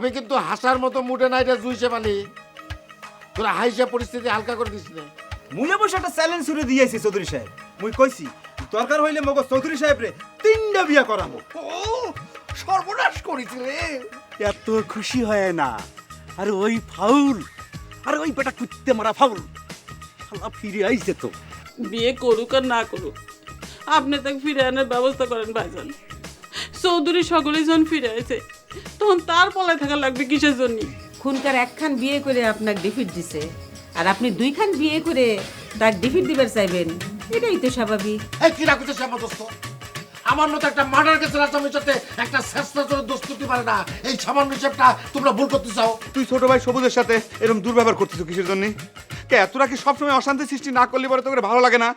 আমি কিন্তু হাসার মতো মুটে নাই রে জুইছে মালি তোরা হাইসা পরিস্থিতি হালকা করে দিস না। মুই অবশ্য একটা চ্যালেঞ্জ ছুড়ে দিয়েছি চৌধুরী সাহেব। মুই কইছি দরকার হইলে মগজ চৌধুরী সাহেব রে তিনটা বিয়া করাবো ও সর্বনাশ করেছিলে এত খুশি হয় না। আরে ওই ফাউল আরে ওই বেটা কুত্তে মারা ফাউল। শালা ফিরে আইছে তো। বিয়ে করুক আর না করুক আপনি তাকে ফিরে আনার ব্যবস্থা করেন ভাইজান। চৌধুরী সকলেই যখন ফিরে আছে তখন তার পলায় থাকা লাগবে কিসের জন্য? খুনকার একখান বিয়ে করে আপনার ডিফিট দিছে। আর আপনি দুইখান বিয়ে করে তার ডিফিট দিবার চাইবেন এটাই তো স্বাভাবিক। এই কি রাখতে শ্যামা দোস্ত? আমার মতো একটা মার্ডার কেসের আসামির সাথে একটা শেষটা দিতে পারে না। এই সামান্য হিসেবটা তোমরা ভুল করতে চাও। তুই ছোট ভাই সবুজের সাথে এরকম দুর্ব্যবহার করতেছ কিসের জন্য? কে তোরা কি সবসময় অশান্তি সৃষ্টি না করলে পরে তোকে ভালো লাগে না?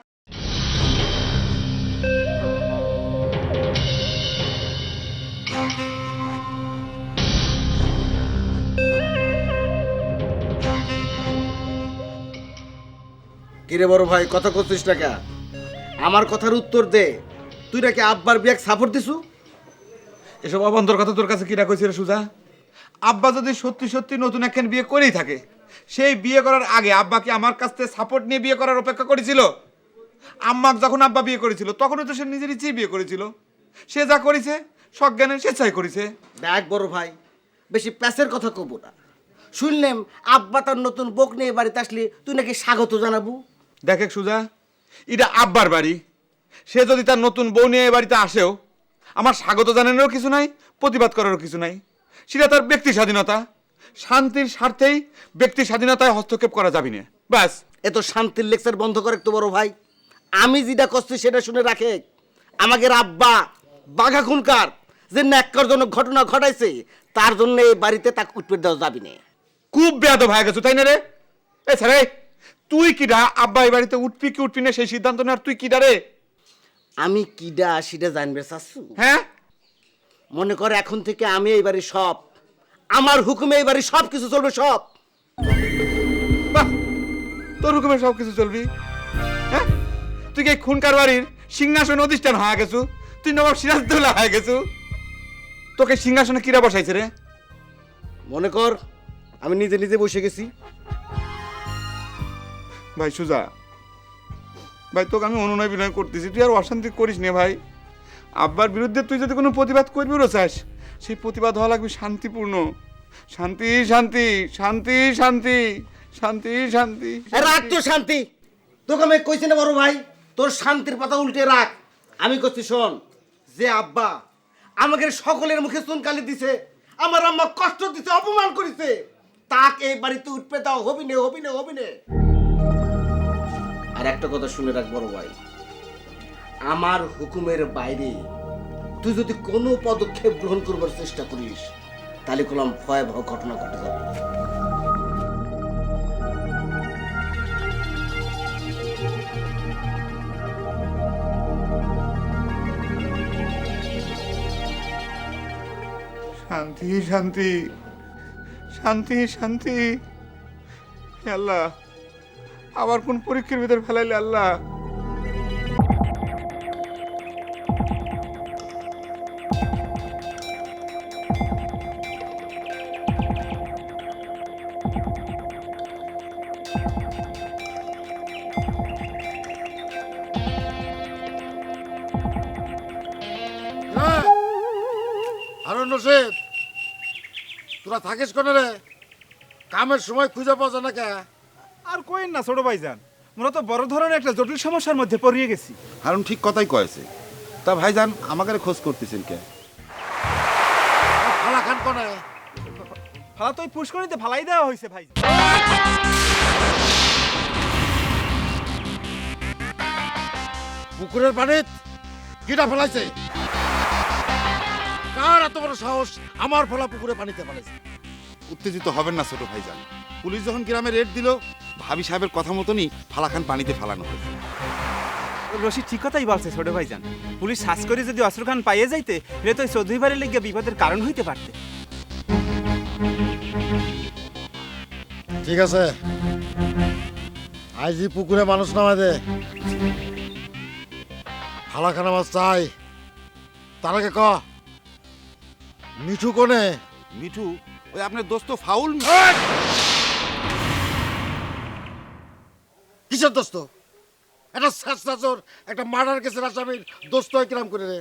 কিরে বড় ভাই কথা করছিস টাকা আমার কথার উত্তর দে। তুই নাকি আব্বার বিয়াক সাপোর্ট দিছু? এসব অবন্তর কথা তোর কাছে কিরা কইছে রে সুজা? আব্বা যদি সত্যি সত্যি নতুন একখান বিয়ে করেই থাকে সেই বিয়ে করার আগে আব্বা কি আমার কাছ থেকে সাপোর্ট নিয়ে বিয়ে করার অপেক্ষা করেছিল? আম্মাক যখন আব্বা বিয়ে করেছিল তখনও তো সে নিজের ইচ্ছেই বিয়ে করেছিল। সে যা করেছে সজ্ঞানে স্বেচ্ছায় করেছে। দেখ বড় ভাই বেশি প্যাসের কথা কব না। শুনলাম আব্বা তার নতুন বোক নিয়ে বাড়িতে আসলি তুই নাকি স্বাগত জানাব? দেখে সুজা এটা আব্বার বাড়ি। সে যদি তার নতুন বউ নিয়ে এ বাড়িতে আসেও আমার স্বাগত জানানোরও কিছু নাই প্রতিবাদ করারও কিছু নাই। সেটা তার ব্যক্তি স্বাধীনতা। শান্তির স্বার্থেই ব্যক্তি স্বাধীনতায় হস্তক্ষেপ করা যাবে না। ব্যাস। এ তো শান্তির লেকচার বন্ধ করে তো বড় ভাই। আমি যেটা করছি সেটা শুনে রাখে আমাদের আব্বা বাঘা খুনকার যে ন্যাক্কারজনক ঘটনা ঘটাইছে তার জন্য এই বাড়িতে তাকে উঠপেট দেওয়া যাবি না। খুব বেয়াদ হয়ে গেছো তাই না রে? এ ছেড়ে তুই কিডা আব্বা এই বাড়িতে উঠবি কি উঠবি না সেই সিদ্ধান্ত নেওয়ার তুই কিডা রে? আমি কিডা সেটা জানবে চাচ্ছু হ্যাঁ? মনে কর এখন থেকে আমি এই বাড়ির সব আমার হুকুমে এই বাড়ির সব কিছু চলবে সব। বাহ! তোর হুকুমে সব কিছু চলবি? হ্যাঁ? তুই কি এই খুনকার বাড়ির সিংহাসন অধিষ্ঠান হয়ে গেছু? তুই নবাব সিরাজদৌল্লা হয়ে গেছু? তোকে সিংহাসনে কিরা বসাইছে রে? মনে কর আমি নিজে নিজে বসে গেছি। ভাই, সুজা। ভাই, তোকে আমি অনুনয় বিনয় করতেছি, তুই আর অশান্তি করিস নে ভাই। আব্বার বিরুদ্ধে তুই যদি কোনো প্রতিবাদ করবি চাস সেই প্রতিবাদ হওয়া লাগবে শান্তিপূর্ণ। শান্তি শান্তি শান্তি শান্তি শান্তি শান্তি। রাখ তো শান্তি। তোকে আমি কইছি না বড় ভাই, তোর শান্তির পাতা উল্টে রাখ। আমি করছি শোন, যে আব্বা আমাকে সকলের মুখে চুনকালি দিছে, আমার আম্মা কষ্ট দিছে, অপমান করিছে, তাকে এই বাড়িতে উঠবে দাও, হবি নে হবি নে হবি নে। আর একটা কথা শুনে রাখ বড় ভাই। আমার হুকুমের বাইরে তুই যদি কোনো পদক্ষেপ গ্রহণ করবার চেষ্টা করিস, তাহলে কোলাম ভয়াবহ ঘটনা ঘটে যাবে। শান্তি শান্তি শান্তি শান্তি। আল্লাহ। আবার কোন পরীক্ষার ভিতর ফেলাইলে আল্লাহ? রশিদ, তোরা থাকিস কোনে রে? কামের সময় খুঁজে পাওয়া না কে? আর কোয়েন না ছোট ভাইজান মোরা তো বড় ধরনের একটা জটিল সমস্যার মধ্যে পড়িয়ে গেছি। হারুন ঠিক কথাই কয়েছে। তা ভাইজান আমাকে খোঁজ করতেছেন কে? ফালা খান কোনে? ফালা তো ওই পুষ্করিতে ফালাই দেওয়া হয়েছে ভাই। পুকুরের পানিত কিটা ফেলাইছে? কার এত বড় সাহস আমার ফলা পুকুরে পানিতে ফেলাইছে? উত্তেজিত হবেন না ছোট ভাইজান। পুলিশ যখন গ্রামে রেড দিল ভাবি সাহেবের কথা মতনই ফালাখান পানিতে ফালানো হয়েছে রশি ঠিক কথাই বলছে ছোট ভাইজান। পুলিশ শ্বাস করে যদি অস্ত্রখান পাইয়ে যাইতে রে তো চৌধুরী বাড়ির লেগে বিপদের কারণ হইতে পারতে। ঠিক আছে। আইজি পুকুরে মানুষ নামায় দে। ফালাখানা মাছ চাই। তার আগে ক। মিঠু কোনে? মিঠু ওই আপনার দোস্ত ফাউল কিসের দোস্ত? একটা শেষনাচর একটা মার্ডার কেসের আসামির দোস্ত হয় কিরাম করে রে?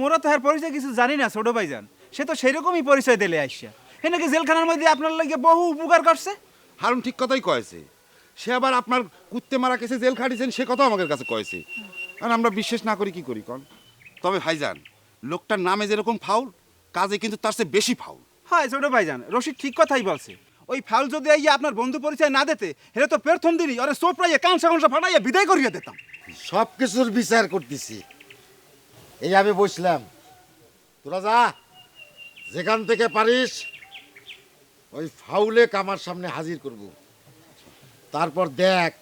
মোরা তো আর পরিচয় কিছু জানি না ছোট ভাইজান। সে তো সেরকমই পরিচয় দিলে আইসা। এ নাকি জেলখানার মধ্যে আপনার লাগে বহু উপকার করছে? হারুন ঠিক কথাই কয়েছে। সে আবার আপনার কুত্তে মারা কেসে জেল খাটিয়েছেন সে কথাও আমাদের কাছে কয়েছে। আর আমরা বিশ্বাস না করি কি করি কন? তবে ভাইজান লোকটার নামে যেরকম ফাউল কাজে কিন্তু তার চেয়ে বেশি ফাউল। হয় ছোট ভাইজান রশিদ ঠিক কথাই বলছে। ওই ফাউল যদি আইয়া আপনার বন্ধু পরিচয় না দিতে হেলে তো প্রথম দিনই ওরে সোপড়াইয়া কাঁচা কাঁচা ফাটাইয়া বিদায় করিয়ে দিতাম। সব কিছুর বিচার করতেছি। এই আমি বসলাম। তোরা যা যেখান থেকে পারিস ওই ফাউলে কামার সামনে হাজির করব। তারপর দেখ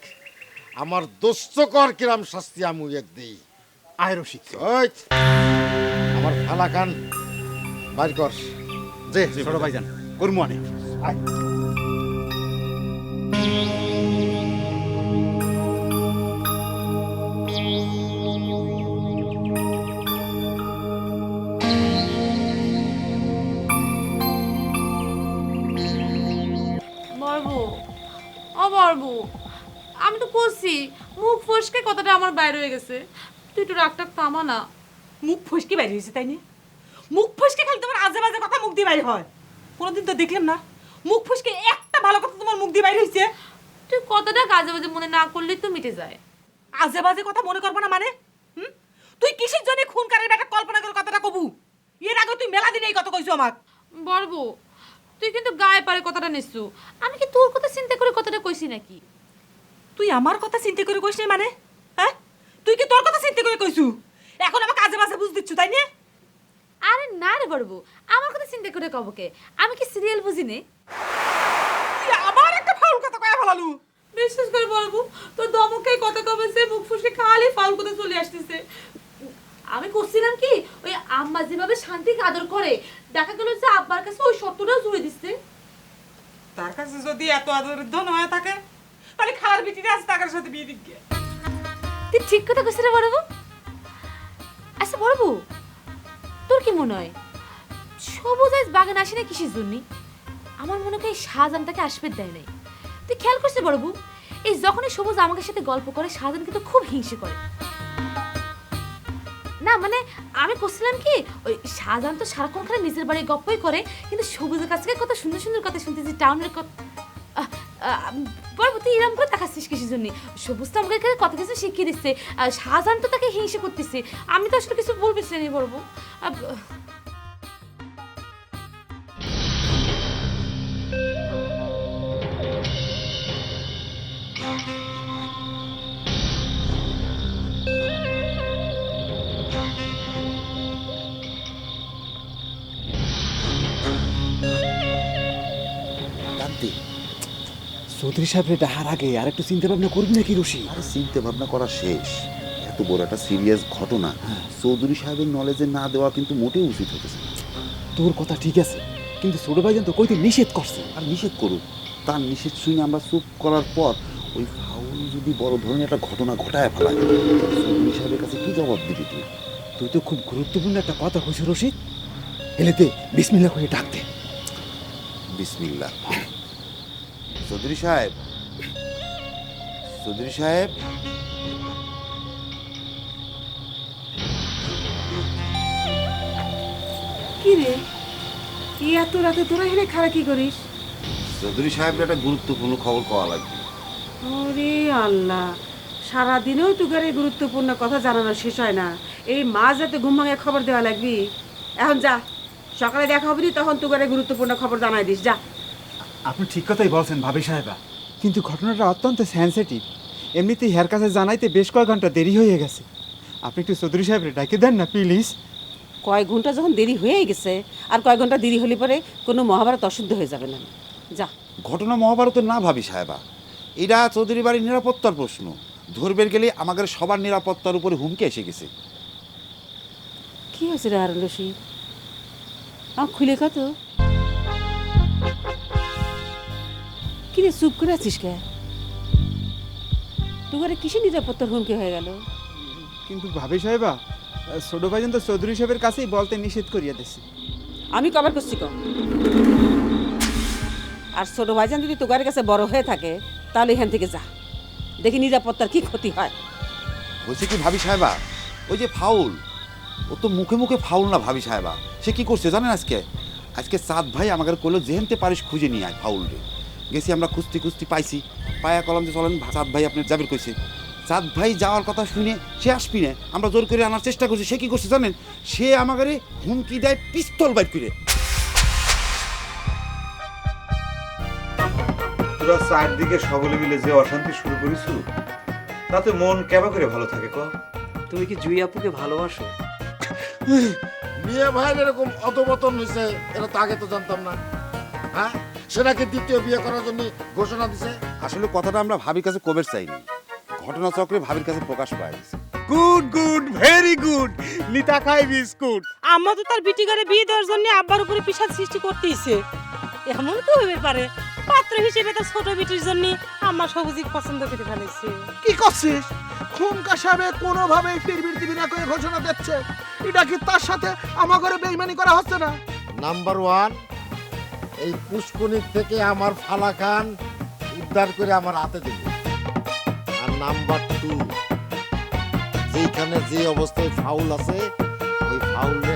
আমার দোস্তকর কিরাম শাস্তি আমি এক দেই। আয় রশিদ। ওই আমার ফালাকান বাইর কর। যে ছোট ভাইজান করমু বলব তো করছি মুখ ফসকে কথাটা আমার বাইরে হয়ে গেছে। তুই একটু রাগ টাক থামা না। মুখ ফসকে বাইরে হয়েছে তাই না? মুখ ফসকে খালি তোমার আজে বাজে কথা মুখ দিয়ে বাইরে হয়। কোনোদিন তো দেখলাম না। মুখ ফসকে একটা ভালো কথা তোমার মুখ দিয়ে বাইরে হয়েছে। তুই কথাটা কাজে বাজে মনে না করলেই তো মিটে যায়। আজে বাজে কথা মনে করব না মানে? হুম? তুই কিসের জন্য খুন কারের ব্যাটা কল্পনা করে কথাটা কবু? এর আগে তুই মেলা দিন এই কথা কইছো আমাক। বলব তুই কিন্তু গায়ে পারে কথাটা নিচ্ছু। আমি কি তোর কথা চিন্তা করে কথাটা কইছি নাকি? তুই আমার কথা চিন্তা করে কইস নাই মানে? হ্যাঁ? তুই কি তোর কথা চিন্তা করে কইছু? এখন আমাকে কাজে বাজে বুঝ দিচ্ছ তাই না? আরে না রে বলব আমার কথা চিন্তা করে কবকে আমি কি সিরিয়াল বুঝি নে? তুই আবার একটা ফাউল কথা কয়া ফেলালু। বিশ্বাস করে বলব তোর দমকে কথা কবেছে মুখ ফুসকে খালি ফাউল কথা চলে আসতেছে। আমি করছিলাম কি ওই আম্মা যেভাবে শান্তিকে আদর করে দেখা গেল যে আব্বার কাছে ওই শর্তটাও জুড়ে দিচ্ছে। তার কাছে যদি এত আদরের ধন হয়ে থাকে তাহলে খালার বিটিরা আছে তার সাথে বিয়ে দিক তুই ঠিক কথা কইছিস রে বড়বু। আচ্ছা বড়বু, তোর কি মনে হয়? সবুজ আজ বাগান আসে না কিসের জন্য? আমার মনে হয় শাহজাহান তাকে আসবে দেয় নাই। তুই খেয়াল করছিস বড়বু, এই যখনই সবুজ আমাকে সাথে গল্প করে শাহজাহান কিন্তু খুব হিংসে করে। না মানে আমি করছিলাম কি, ওই শাহজাহান তো সারাক্ষণ খালি নিজের বাড়ি গপ্পই করে, কিন্তু সবুজের কাছ থেকে কত সুন্দর সুন্দর কথা শুনতেছি, টাউনের কথা আহ, ইরাম করে তাকাচ্ছিস কিসের জন্য সবুজ তো আমাকে কত কিছু শিখিয়ে দিচ্ছে। শাহজাহান তো তাকে হিংসা করতেছে। আমি তো আসলে কিছু বলবি শ্রেণি বলব। চৌধুরী সাহেবের ডাহার আগে আর একটু চিন্তা ভাবনা করবি নাকি রশি? আরে চিন্তা ভাবনা করা শেষ। এত বড় একটা সিরিয়াস ঘটনা। চৌধুরী সাহেবের নলেজে না দেওয়া কিন্তু মোটেও উচিত হতেছে না। তোর কথা ঠিক আছে কিন্তু ছোট ভাইজান তো কইতে নিষেধ করছে। আর নিষেধ করুক। তার নিষেধ শুনে আমরা চুপ করার পর ওই ফাউল যদি বড় ধরনের একটা ঘটনা ঘটায় ফেলায় চৌধুরী সাহেবের কাছে কি জবাব দিবি তুই? তুই তো খুব গুরুত্বপূর্ণ একটা কথা কইছ রশিদ এলেতে বিসমিল্লা করে ডাকতে বিসমিল্লা চৌধুরী সাহেব। চৌধুরী সাহেব? কি রে? এই এত রাতে তোরা হেরে খারা কি করিস? চৌধুরী সাহেবের একটা গুরুত্বপূর্ণ খবর পাওয়া লাগবে। ওরে আল্লাহ সারাদিনেও তোকে এই গুরুত্বপূর্ণ কথা জানানো শেষ হয় না। এই মা যাতে ঘুম ভাঙে খবর দেওয়া লাগবি। এখন যা সকালে দেখা হবি তখন তোকে গুরুত্বপূর্ণ খবর জানাই দিস যা। আপনি ঠিক কথাই বলছেন ভাবি সাহেবা কিন্তু ঘটনাটা অত্যন্ত সেন্সিটিভ এমনিতেই হের কাছে জানাইতে বেশ কয়েক ঘণ্টা দেরি হয়ে গেছে। আপনি একটু চৌধুরী সাহেবরে ডাকে দেন না প্লিজ কয়েক ঘণ্টা যখন দেরি হয়ে গেছে আর কয়েক ঘণ্টা দেরি হলে পরে কোনো মহাভারত অশুদ্ধ হয়ে যাবে না। যা। ঘটনা মহাভারতের না ভাবি সাহেবা এটা চৌধুরী বাড়ির নিরাপত্তার প্রশ্ন। ধরবের গেলে আমাদের সবার নিরাপত্তার উপরে হুমকি এসে গেছে। কি হয়েছে রে হারুন রশিদ আমার খুলে কত কি রে চুপ করে আছিস কে? তোকে কিসে নিরাপত্তার হুমকি হয়ে গেল? কিন্তু ভাবি সাহেবা ছোট ভাইজান তো চৌধুরী সাহেবের কাছেই বলতে নিষেধ করিয়া দিছে। আমি কবার করছি কম আর ছোট ভাইজান যদি তোগার কাছে বড় হয়ে থাকে তাহলে এখান থেকে যা। দেখি নিরাপত্তার কি ক্ষতি হয়। বলছি কি ভাবি সাহেবা ওই যে ফাউল ও তো মুখে মুখে ফাউল না ভাবি সাহেবা। সে কি করছে জানেন আজকে? আজকে সাদ ভাই আমাকে কইলো যেহেনতে পারিস খুঁজে নিয়ে আয় ফাউল রে গেছি আমরা খুঁজতে খুঁজতে পাইছি। পায়া কলম যে চলেন সাদ ভাই আপনার যাবের কইছে। সাদ ভাই যাওয়ার কথা শুনে সে আসবি না। আমরা জোর করে আনার চেষ্টা করছি। সে কি করছে জানেন? সে আমাকে হুমকি দেয় পিস্তল বাইর করে। তোরা চারদিকে সকলে মিলে যে অশান্তি শুরু করিস তাতে মন কেবা করে ভালো থাকে ক? তুমি কি জুই আপুকে ভালোবাসো? বিয়ে ভাইয়ের এরকম অধপতন হয়েছে এটা তো আগে তো জানতাম না। হ্যাঁ? সেটাকে দ্বিতীয় বিয়ে করার জন্য ঘোষণা দিছে। আসলে কথাটা আমরা ভাবির কাছে কবের চাইনি। ঘটনাচক্রে ভাবির কাছে প্রকাশ পায় গুড গুড ভেরি গুড। নিতা খাই বিস্কুট। আম্মা তো তার বিটি করে বিয়ে দেওয়ার জন্য আব্বার উপরে পিসাদ সৃষ্টি করতেইছে। এমন তো হইবে পারে পাত্র হিসেবে তার ছোট বিটির জন্য আম্মা সবুজিক পছন্দ করে ফেলেছে। কি করছিস? খুনকা সাহেব কোনোভাবে ফিরবির দিবি না করে ঘোষণা দিচ্ছে। এটা কি তার সাথে আমার ঘরে বেইমানি করা হচ্ছে না? নাম্বার ওয়ান এই পুষ্কনির থেকে আমার ফালা খান উদ্ধার করে আমার হাতে দেবে আর নাম্বার টু যেখানে যে অবস্থায় ফাউল আছে, ওই ফাউলে